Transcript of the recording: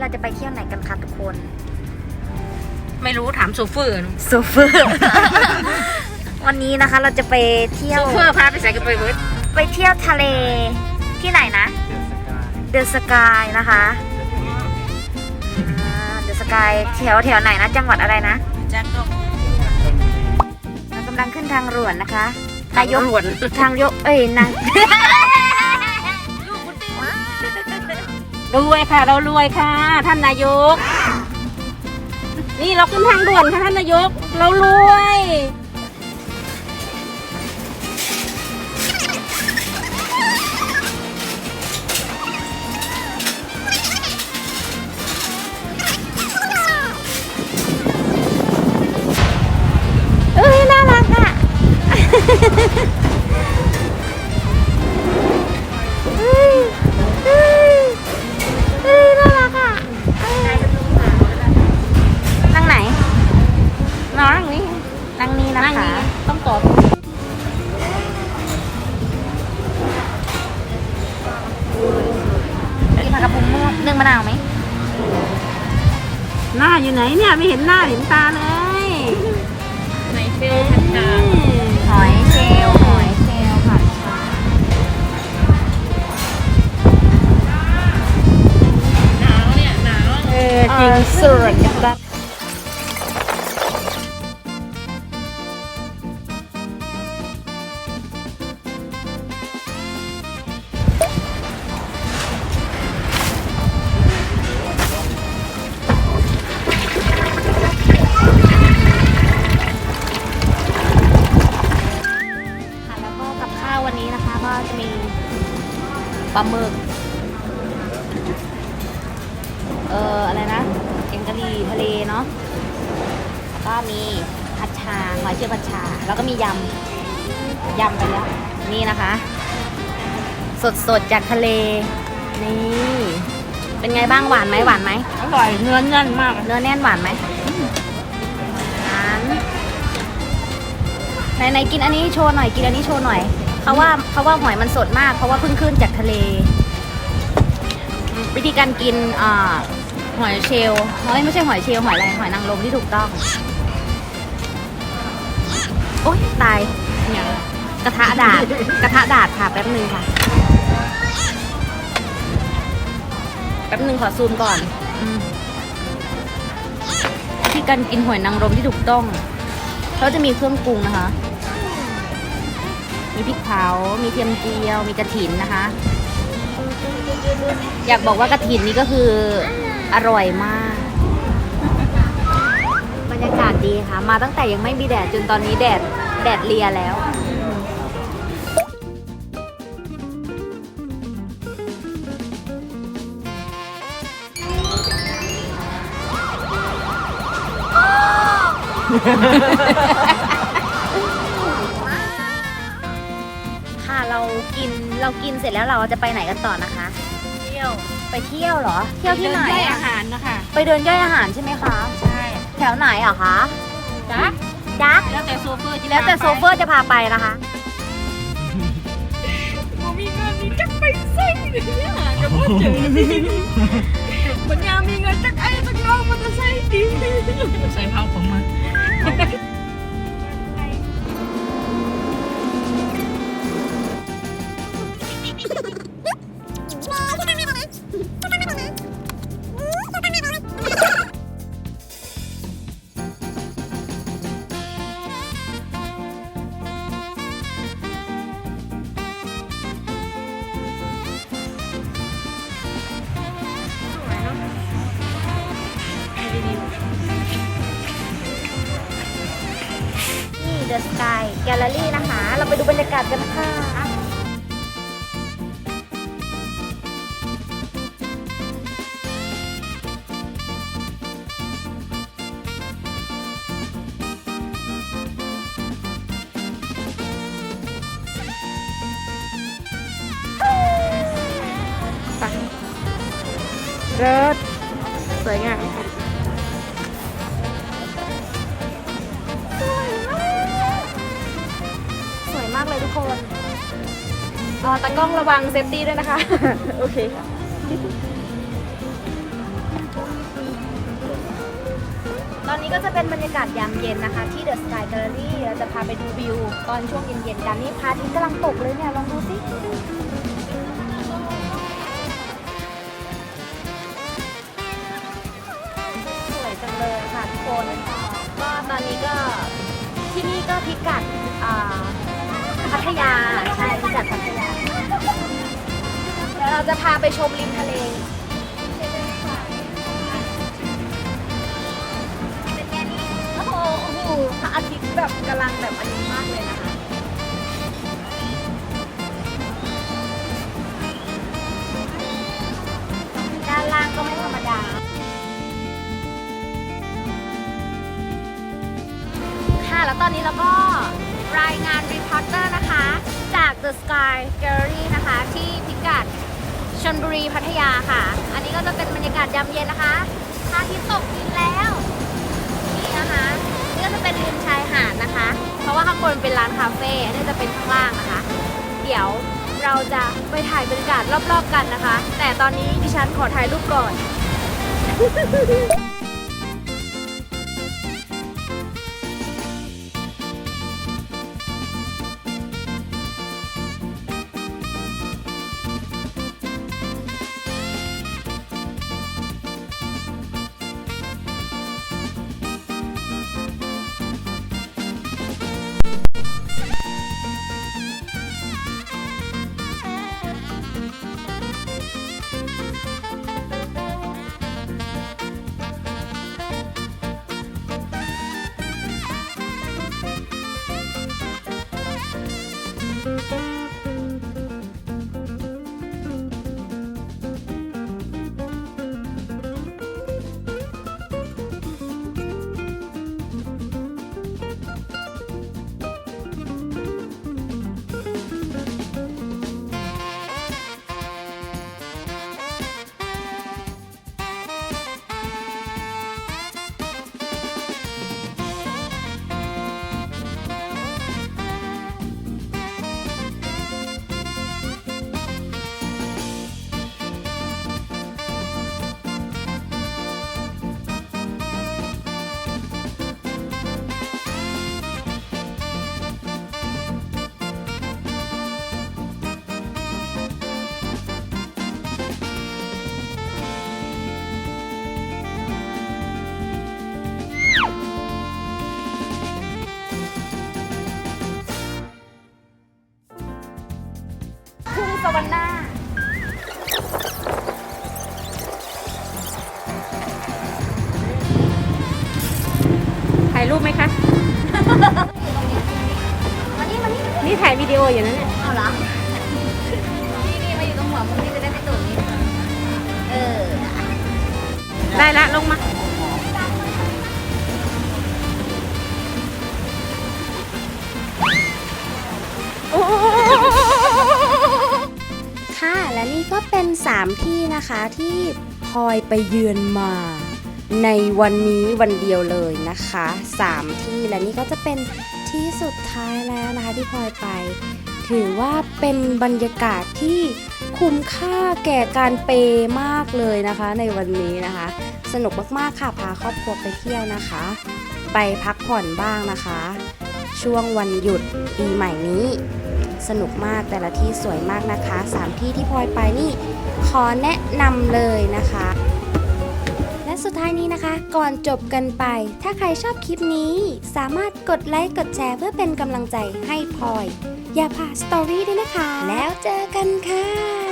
เราจะไปเที่ยวไหนกันคะทุกคน ไม่รู้ถามโซเฟอร์โซเฟอร์ วันนี้นะคะเราจะไปเที่ยโซวเฟอร์พาไปใส่กันไปเบิร์ดไปเที่ยวทะเลที่ไหนนะ เดอะสกายนะคะเดอะสกายแถวแถวไหนนะ จังหวัดอะไรนะจันก็เรากำลังขึ้นทางด่วนนะคะ นายกหวนทางยกเอ้ยนาง รวยค่ะ เรารวยค่ะ ท่านนายก นี่เราขึ้นทางด่วนค่ะท่านนายก เรารวย นึ่งมะนาวไหม หน้าอยู่ไหนเนี่ยไม่เห็นหน้าเห็นตาเลยไหนเฟลผัดชาหอยเชลลหอยเชลลผัดชาหนาวเนี่ยหนาว เออจริงสุด ลาหมึก เอ่อ อะไรนะแกงกะหรี่ทะเลเนาะแล้วก็มีผัดชาหอยเชลล์ผัดชา แล้วก็มียำ ยำไปแล้ว นี่นะคะ สดสดๆจากทะเล นี่ เป็นไงบ้างหวานไหมหวานไหม อร่อยเนื้อแน่นมาก เนื้อแน่นหวานไหมหวานไหนไหนกินอันนี้โชว์หน่อย กินอันนี้โชว์หน่อย เขาว่าเขาว่าหอยมันสดมาก เพราะว่าเพิ่งขึ้นจากทะเล วิธีการกินอ่าหอยเชลล์เฮ้ยไม่ใช่หอยเชลล์หอยอะไรหอยนางรมที่ถูกต้อง โอ๊ยตายอย่างกระทะดาดกระทะดาดค่ะแป๊บนึงค่ะ แป๊บนึงขอซูมก่อนอวิธีการกินหอยนางรมที่ถูกต้องเขาจะมีเครื่องปรุงนะคะ มีพริกเผา มีเทียมเจียว มีกระถินนะคะ อยากบอกว่ากระถินนี่ก็คืออร่อยมาก บรรยากาศดีค่ะ มาตั้งแต่ยังไม่มีแดดจนตอนนี้แดดแดดเลียแล้ว เรากินเรากินเสร็จแล้วเราจะไปไหนกันต่อนะคะ เที่ยวไปเที่ยวเหรอ เที่ยวที่ไหนเดิย่อยอะอาหารนะคะ ไปเดินย่อยอาหารใช่ไหมคะ ใช่แถวไหนอะคะจ้ะยักแล้วแต่โซเฟอร์ที่แล้วแต่โซเฟอร์จะพาไปนะคะบ่มีเงินมีจักไปใส่เนี่ยจะพูดเจอมันยามีเงินจักไอ้จักน้องมันจะใส่ดีใส่เผาผมมา เดอะสกายแกลเลอรี่นะคะ เราไปดูบรรยากาศกันค่ะ เลิศสวยงามสวยมากเลยทุกคนอ๋อตากล้องระวังเซฟตี้ด้วยนะคะ โอเคค่ะตอนนี้ก็จะเป็นบรรยากาศยามเย็นนะคะที่เดอะสกายแกลเลอรี่เราจะพาไปดูวิว ตอนช่วงเย็นๆกันนี่พระอาทิตย์กำลังตกเลยเนี่ย ลองดูสิส ค่ะกคนก็ตอนนี้ก็ที่นี่ก็พิกัดอ่าพัทยาใช่พิกัดพัทยาเดี๋ยวเราจะพาไปชมริมทะเล เป็นไงนี่โอ้โหโอ้โหพระอาทิตย์แบบกำลังแบบอันนี้มากเลย แล้วตอนนี้เราก็รายงานรีพอร์เตอร์นะคะ จาก The Sky Gallery นะคะ ที่พิกัดชนบุรีพัทยาค่ะ อันนี้ก็จะเป็นบรรยากาศยามเย็นนะคะพระอาทิตย์ตกดินแล้วนี่นะคะนี่ก็จะเป็นริมชายหาดนะคะ เพราะว่าข้างบนเป็นร้านคาเฟ่อันนี้จะเป็นข้างล่างนะคะ เดี๋ยวเราจะไปถ่ายบรรยากาศรอบๆกันนะคะ แต่ตอนนี้ดิฉันขอถ่ายรูปก่อน ทุ่งสวรรค์หน้าถ่ายรูปไหมคะ มานี่มานี่นี่ถ่ายวิดีโออยู่นะเนี่ย เอาเหรอ นี่นี่มาอยู่ตรงหัวมึงนี่จะได้ไม่ตุ่นนี่เออ ได้ละลงมา 3 ที่นะคะที่พลอยไปเยือนมา ในวันนี้วันเดียวเลยนะคะ 3 ที่และนี่ก็จะเป็นที่สุดท้ายแล้วนะคะที่พลอยไป ถือว่าเป็นบรรยากาศที่คุ้มค่าแก่การเปมากเลยนะคะในวันนี้นะคะ สนุกมากๆค่ะพาครอบครัวไปเที่ยวนะคะ ไปพักผ่อนบ้างนะคะ ช่วงวันหยุดปีใหม่นี้ สนุกมากแต่ละที่สวยมากนะคะสามที่ที่พลอยไปนี่ ขอแนะนำเลยนะคะ และสุดท้ายนี้นะคะ ก่อนจบกันไป ถ้าใครชอบคลิปนี้ สามารถกดไลค์กดแชร์เพื่อเป็นกำลังใจให้พลอย อย่าพลาดสตอรี่ด้วยนะคะ แล้วเจอกันค่ะ